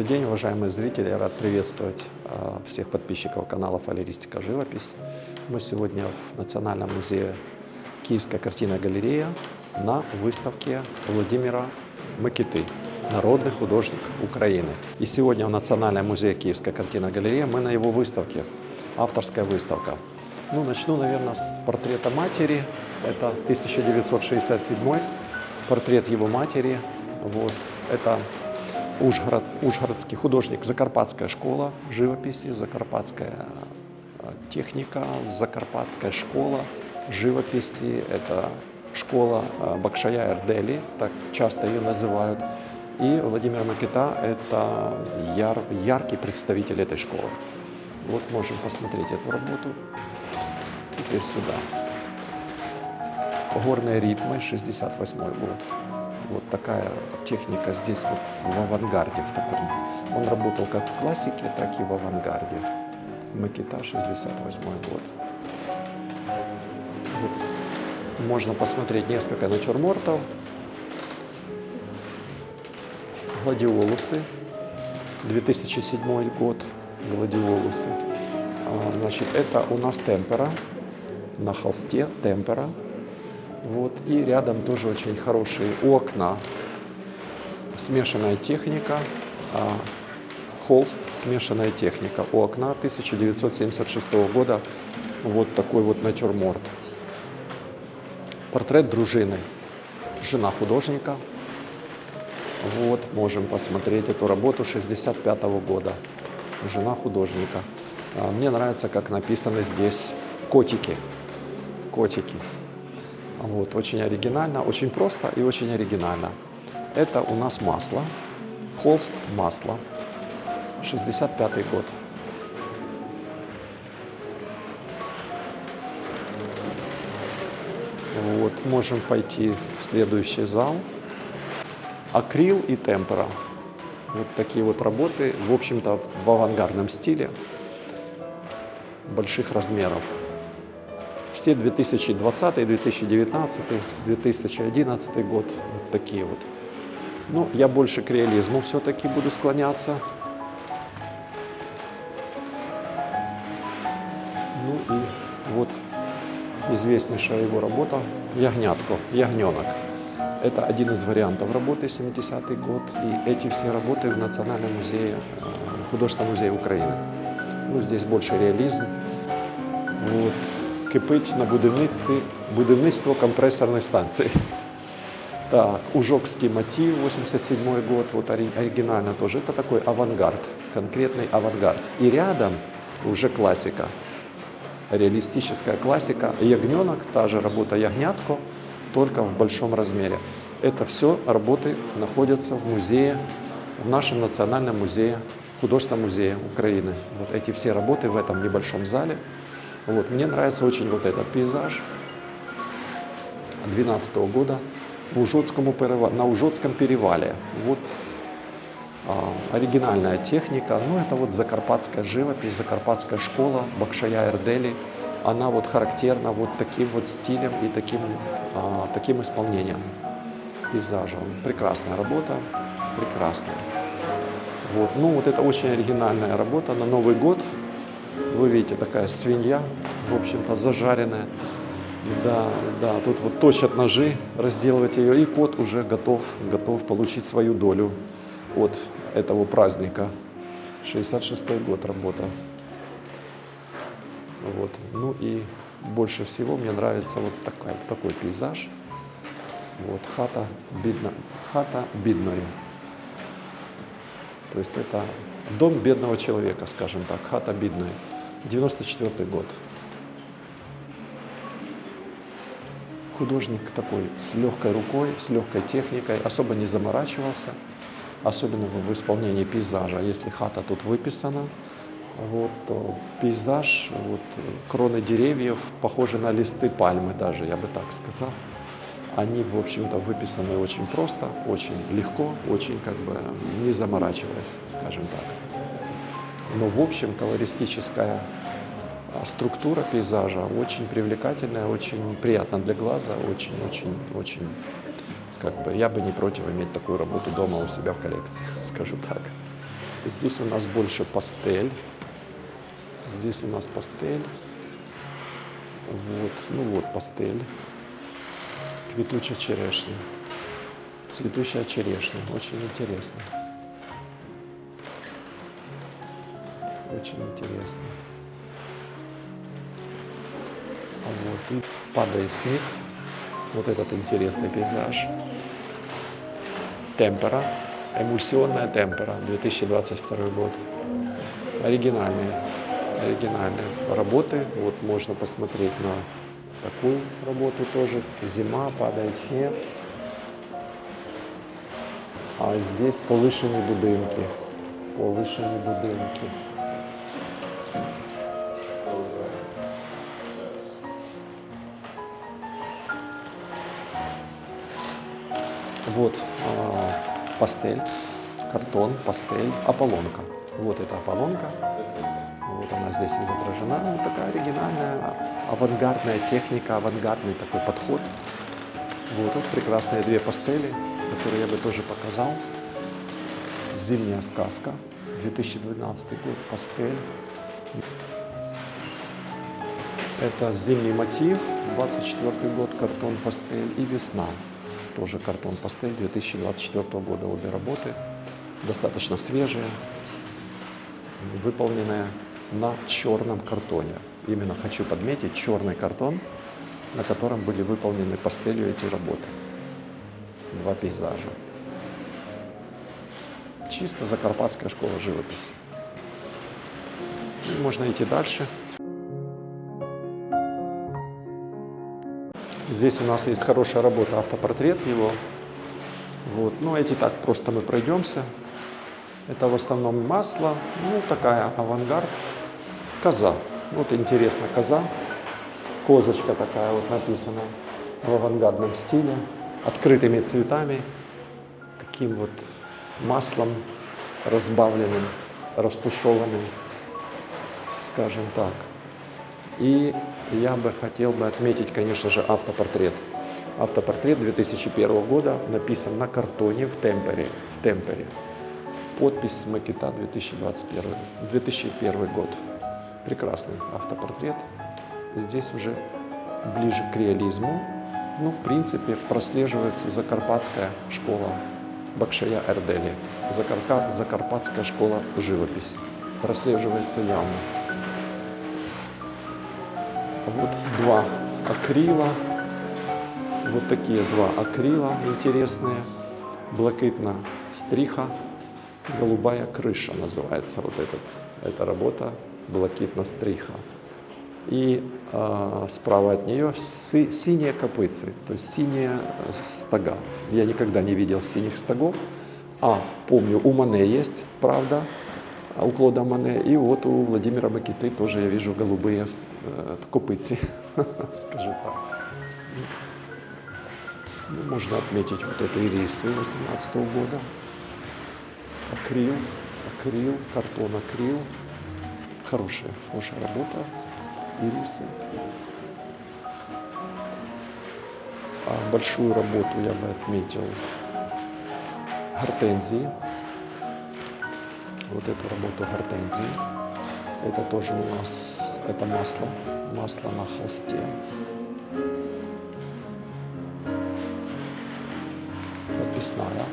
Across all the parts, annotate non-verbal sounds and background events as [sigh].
Добрый день, уважаемые зрители. Я рад приветствовать э, всех подписчиков канала «Фалеристика. Живопись». Мы сегодня в Национальном музее Киевская картинная галерея на выставке Владимира Макиты, народный художник Украины. И сегодня в Национальном музее Киевская картинная галерея мы на его выставке, авторская выставка. Ну, начну, наверное, с портрета матери. Это 1967 портрет его матери. Вот. Это Ужгород, Ужгородский художник, Закарпатская школа живописи, Закарпатская э, техника, Закарпатская школа живописи. Это школа э, Бакшая Эрдели, так часто ее называют. И Владимир Макита – это яр, яркий представитель этой школы. Вот можем посмотреть эту работу. Теперь сюда. Горные ритмы, 68 год. Вот такая техника здесь вот в авангарде в таком. Он работал как в классике, так и в авангарде. Макета 68 год. Вот. Можно посмотреть несколько натюрмортов. Гладиолусы. 2007 год. Гладиолусы. А, Значит, это у нас темпера. На холсте темпера. Вот. И рядом тоже очень хорошие окна. Смешанная техника. а, Холст, смешанная техника. У окна 1976 года вот такой вот натюрморт. Портрет дружины. Жена художника. Вот, можем посмотреть эту работу 65 года. Жена художника. А, Мне нравится, как написаны здесь котики. Котики. Вот, очень оригинально, очень просто и очень оригинально. Это у нас масло, холст масло, 65 год. Вот, можем пойти в следующий зал. Акрил и темпера. Вот такие вот работы, в общем-то, в авангардном стиле, больших размеров все 2020, 2019, 2011 год, вот такие вот. Ну, я больше к реализму все-таки буду склоняться. Ну и вот известнейшая его работа «Ягнятко», «Ягненок». Это один из вариантов работы 70-й год. И эти все работы в Национальном музее, э, художественном музее Украины. Ну, здесь больше реализм. Вот кипить на будівництві будівництво компрессорной станции. Так, Ужокский мотив, 87 год, вот ори- оригинально тоже. Это такой авангард, конкретный авангард. И рядом уже классика, реалистическая классика. Ягненок, та же работа Ягнятко, только в большом размере. Это все работы находятся в музее, в нашем национальном музее, художественном музее Украины. Вот эти все работы в этом небольшом зале. Вот, мне нравится очень вот этот пейзаж 2012 года в Ужотскому перева- на Ужотском перевале. Вот а, оригинальная техника, ну это вот закарпатская живопись, закарпатская школа Бакшая Эрдели. Она вот характерна вот таким вот стилем и таким, а, таким исполнением пейзажа. Прекрасная работа, прекрасная. Вот. Ну вот это очень оригинальная работа на Новый год. Вы видите, такая свинья, в общем-то, зажаренная. Да, да, тут вот точат ножи, разделывать ее, и кот уже готов, готов получить свою долю от этого праздника. 66 год работа. Вот. Ну и больше всего мне нравится вот такой, такой пейзаж. Вот хата, бедно, хата бедная. То есть это дом бедного человека, скажем так, хата бедная. 94 год. Художник такой с легкой рукой, с легкой техникой, особо не заморачивался, особенно в исполнении пейзажа. Если хата тут выписана, вот, то пейзаж, вот, кроны деревьев похожи на листы пальмы даже, я бы так сказал. Они, в общем-то, выписаны очень просто, очень легко, очень как бы не заморачиваясь, скажем так. Но в общем колористическая а, структура пейзажа очень привлекательная, очень приятна для глаза, очень-очень-очень, как бы я бы не против иметь такую работу дома у себя в коллекции, [laughs] скажу так. Здесь у нас больше пастель. Здесь у нас пастель. Вот, ну вот пастель. Квітуча черешня. Цветущая черешня. Очень интересно. Очень интересно. А вот и падает снег. Вот этот интересный пейзаж. Темпера. Эмульсионная темпера. 2022 год. Оригинальные. Оригинальные работы. Вот можно посмотреть на такую работу тоже. Зима, падает снег. А здесь повишені будинки. Повишені будинки. Вот а, пастель, картон, пастель, аполлонка. Вот эта аполлонка. Вот она здесь изображена. Ну, такая оригинальная, авангардная техника, авангардный такой подход. Вот тут прекрасные две пастели, которые я бы тоже показал. Зимняя сказка, 2012 год, пастель. Это зимний мотив, 24 год, картон пастель и весна. Тоже картон пастель 2024 года. Обе работы достаточно свежие, выполненные на черном картоне. Именно хочу подметить черный картон, на котором были выполнены пастелью эти работы. Два пейзажа. Чисто закарпатская школа живописи. И можно идти дальше. Здесь у нас есть хорошая работа, автопортрет его. Вот. Ну, эти так просто мы пройдемся. Это в основном масло, ну, такая авангард. Коза. Вот интересно, коза. Козочка такая вот написана в авангардном стиле, открытыми цветами, таким вот маслом разбавленным, растушеванным, скажем так. И я бы хотел бы отметить, конечно же, автопортрет. Автопортрет 2001 года написан на картоне в темпере. В темпере. Подпись Макета 2021, 2001 год. Прекрасный автопортрет. Здесь уже ближе к реализму. Ну, в принципе, прослеживается закарпатская школа Бакшая Эрдели. Закарка- Закарпатская школа живописи. Прослеживается явно. Вот два акрила. Вот такие два акрила интересные. Блакитна стриха, голубая крыша называется вот этот, эта работа блакитна стриха. И а, справа от нее си- синие копытцы, то есть синие э, стога. Я никогда не видел синих стогов. А, помню, у Мане есть, правда, а у Клода Мане. И вот у Владимира Бакиты тоже я вижу голубые э, копытцы, [laughs] скажу так. Ну, можно отметить вот это ирисы 18 года. Акрил, акрил, картон акрил. Хорошая, хорошая работа. Ирисы. А большую работу я бы отметил гортензии. Вот эту работу гортензии. Это тоже у нас, это масло, масло на холсте. подписная.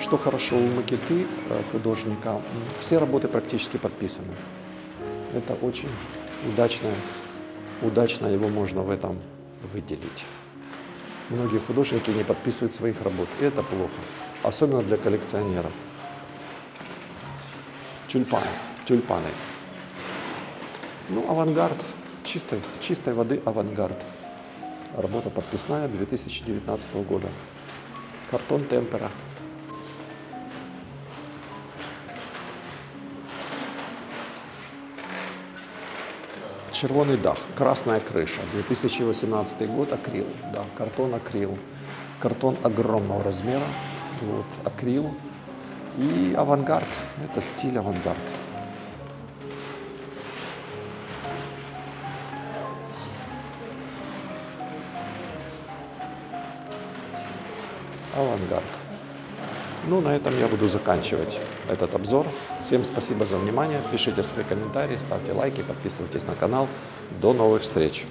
Что хорошо у макеты э, художника, все работы практически подписаны. Это очень удачно, удачно его можно в этом выделить. Многие художники не подписывают своих работ, и это плохо, особенно для коллекционеров. Тюльпаны, тюльпаны. Ну, авангард, чистой, чистой воды авангард. Работа подписная 2019 года. Картон темпера. Червоный дах, красная крыша, 2018 год, акрил, да, картон акрил. Картон огромного размера, вот, акрил и авангард, это стиль авангард. Авангард. Ну, на этом я буду заканчивать этот обзор. Всем спасибо за внимание. Пишите свои комментарии, ставьте лайки, подписывайтесь на канал. До новых встреч!